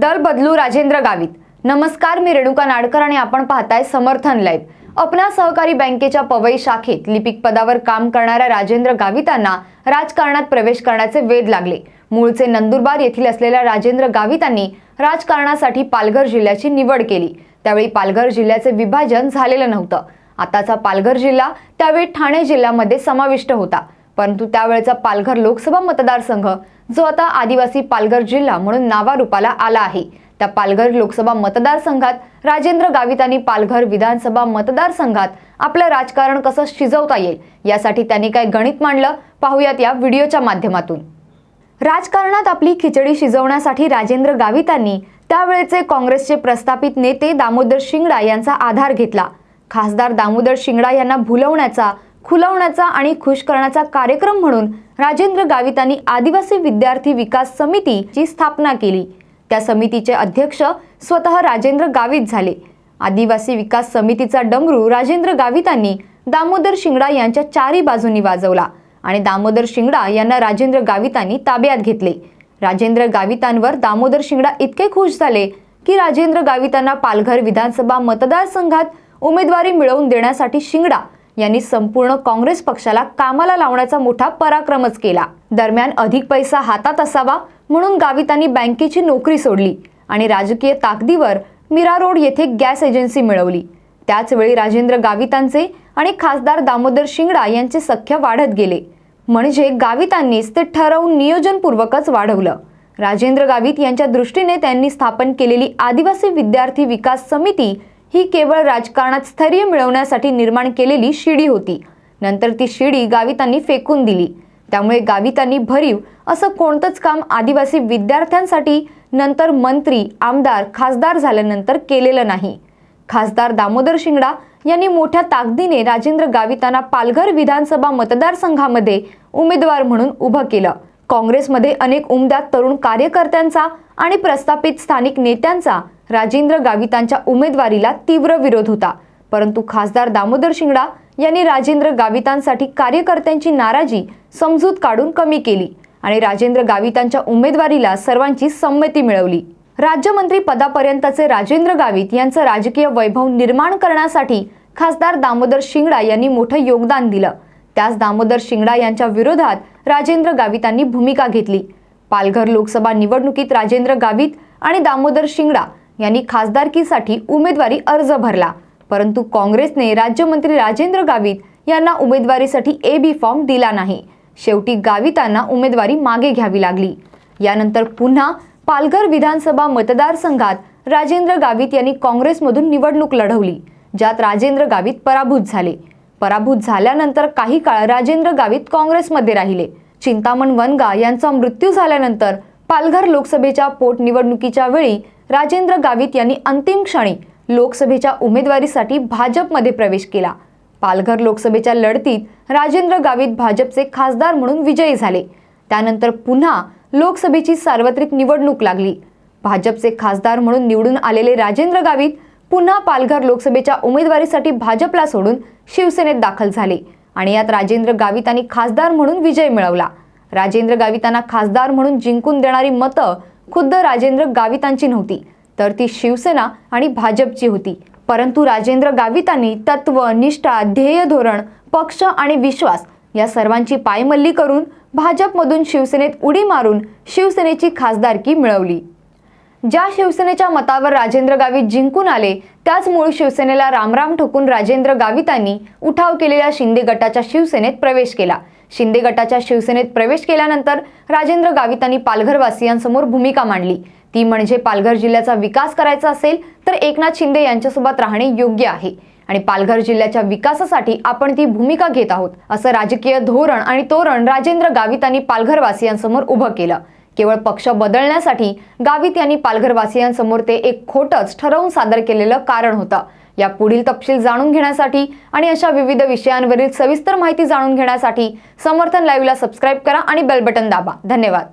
दल बदलू राजेंद्र गावित. नमस्कार मी रेणुका नाडकर आणि आपण पाहताय समर्थन लाईव्ह. अपना सहकारी बँकेच्या पवई शाखेत लिपिक पदावर काम करणाऱ्या राजेंद्र गावितांना राजकारणात प्रवेश करण्याचे वेध लागले. मूळचे नंदुरबार येथील असलेल्या राजेंद्र गावितांनी राजकारणासाठी पालघर जिल्ह्याची निवड केली. त्यावेळी पालघर जिल्ह्याचे विभाजन झालेलं नव्हतं. आताचा पालघर जिल्हा त्यावेळी ठाणे जिल्ह्यामध्ये समाविष्ट होता. परंतु त्यावेळेचा पालघर लोकसभा मतदारसंघ जो आता आदिवासी पालघर जिल्हा म्हणून नावारूपाला आला आहे. त्या पालघर लोकसभा मतदारसंघात राजेंद्र गावितांनी पालघर विधानसभा मतदारसंघात आपलं राजकारण कसं शिजवता येईल यासाठी त्यांनी काय गणित मांडलं पाहूयात या व्हिडिओच्या माध्यमातून. राजकारणात आपली खिचडी शिजवण्यासाठी राजेंद्र गावितांनी त्यावेळेचे काँग्रेसचे प्रस्थापित नेते दामोदर शिंगडा यांचा आधार घेतला. खासदार दामोदर शिंगडा यांना भुलवण्याचा खुलवण्याचा आणि खुश करण्याचा कार्यक्रम म्हणून राजेंद्र गावितांनी आदिवासी विद्यार्थी विकास समितीची स्थापना केली. त्या समितीचे अध्यक्ष स्वतः राजेंद्र गावित झाले. आदिवासी विकास समितीचा डमरू राजेंद्र गावितांनी दामोदर शिंगडा यांच्या चारी बाजूंनी वाजवला आणि दामोदर शिंगडा यांना राजेंद्र गावितांनी ताब्यात घेतले. राजेंद्र गावितांवर दामोदर शिंगडा इतके खुश झाले की राजेंद्र गावितांना पालघर विधानसभा मतदारसंघात उमेदवारी मिळवून देण्यासाठी शिंगडा यांनी संपूर्ण काँग्रेस पक्षाला कामाला लावण्याचा मोठा पराक्रमच केला. दरम्यान अधिक पैसा हातात असावा म्हणून गावितांनी बँकेची नोकरी सोडली आणि राजकीय ताकदीवर मीरा रोड येथे गॅस एजन्सी मिळवली. त्याचवेळी राजेंद्र गावितांचे आणि खासदार दामोदर शिंगडा यांचे सख्य वाढत गेले. म्हणजे गावितांनीच ते ठरवून नियोजनपूर्वकच वाढवलं. राजेंद्र गावित यांच्या दृष्टीने त्यांनी स्थापन केलेली आदिवासी विद्यार्थी विकास समिती ही केवळ राजकारणात स्थैर्य मिळवण्यासाठी निर्माण केलेली शिडी होती. नंतर ती शिडी गावितांनी फेकून दिली. त्यामुळे गावितांनी भरीव असं कोणतंच काम आदिवासी विद्यार्थ्यांसाठी नंतर मंत्री आमदार खासदार झाल्यानंतर केलेलं नाही. खासदार दामोदर शिंगडा यांनी मोठ्या ताकदीने राजेंद्र गावितांना पालघर विधानसभा मतदारसंघामध्ये उमेदवार म्हणून उभं केलं. काँग्रेसमध्ये अनेक उमद्यात तरुण कार्यकर्त्यांचा आणि प्रस्थापित स्थानिक नेत्यांचा राजेंद्र गावितांच्या उमेदवारीला तीव्र विरोध होता. परंतु खासदार दामोदर शिंगडा यांनी राजेंद्र गावितांसाठी कार्यकर्त्यांची नाराजी समजूत काढून कमी केली आणि राजेंद्र गावितांच्या उमेदवारीला सर्वांची संमती मिळवली. राज्यमंत्री पदापर्यंतचे राजेंद्र गावित यांचं राजकीय वैभव निर्माण करण्यासाठी खासदार दामोदर शिंगडा यांनी मोठं योगदान दिलं. त्यास दामोदर शिंगडा यांच्या विरोधात राजेंद्र गावितांनी भूमिका घेतली. पालघर लोकसभा निवडणुकीत राजेंद्र गावित आणि दामोदर शिंगडा यांनी खासदारकीसाठी उमेदवारी अर्ज भरला. परंतु काँग्रेसने राज्यमंत्री राजेंद्र गावित यांना उमेदवारीसाठी ए बी फॉर्म दिला नाही. शेवटी गावितांना उमेदवारी मागे घ्यावी लागली. यानंतर पुन्हा पालघर विधानसभा मतदारसंघात राजेंद्र गावित यांनी काँग्रेसमधून निवडणूक लढवली ज्यात राजेंद्र गावित पराभूत झाले. पराभूत झाल्यानंतर काही काळ राजेंद्र गावित काँग्रेसमध्ये राहिले. चिंतामण वनगा यांचा मृत्यू झाल्यानंतर पालघर लोकसभेच्या पोटनिवडणुकीच्या वेळी राजेंद्र गावित यांनी अंतिम क्षणी लोकसभेच्या उमेदवारीसाठी भाजपमध्ये प्रवेश केला. पालघर लोकसभेच्या लढतीत राजेंद्र गावित भाजपचे खासदार म्हणून विजयी झाले. त्यानंतर पुन्हा लोकसभेची सार्वत्रिक निवडणूक लागली. भाजपचे खासदार म्हणून निवडून आलेले राजेंद्र गावित पुन्हा पालघर लोकसभेच्या उमेदवारीसाठी भाजपला सोडून शिवसेनेत दाखल झाले. आणि यात राजेंद्र गावितांनी खासदार म्हणून विजय मिळवला. राजेंद्र गावितांना खासदार म्हणून जिंकून देणारी मतं खुद्द राजेंद्र गावितांची नव्हती तर ती शिवसेना आणि भाजपची होती. परंतु राजेंद्र गावितांनी तत्व निष्ठा ध्येय धोरण पक्ष आणि विश्वास या सर्वांची पायमल्ली करून भाजपमधून शिवसेनेत उडी मारून शिवसेनेची खासदारकी मिळवली. ज्या शिवसेनेच्या मतावर राजेंद्र गावित जिंकून आले त्याच मूळ शिवसेनेला रामराम ठोकून राजेंद्र गावितांनी उठाव केलेल्या शिंदे गटाच्या शिवसेनेत प्रवेश केला. शिंदे गटाच्या शिवसेनेत प्रवेश केल्यानंतर राजेंद्र गावितांनी पालघरवासियांसमोर भूमिका मांडली. ती म्हणजे पालघर जिल्ह्याचा विकास करायचा असेल तर एकनाथ शिंदे यांच्यासोबत राहणे योग्य आहे. आणि पालघर जिल्ह्याच्या विकासासाठी आपण ती भूमिका घेत आहोत असं राजकीय धोरण आणि तोरण राजेंद्र गावितांनी पालघरवासियांसमोर उभं केलं. केवळ पक्ष बदलण्यासाठी गावित यांनी पालघरवासियांसमोर ते एक खोटच ठरवून सादर केलेलं कारण होतं. या पुढील तपशील जाणून घेण्यासाठी आणि अशा विविध विषयांवरील सविस्तर माहिती जाणून घेण्यासाठी समर्थन लाईव्हला सबस्क्राईब करा आणि बेल बटन दाबा. धन्यवाद.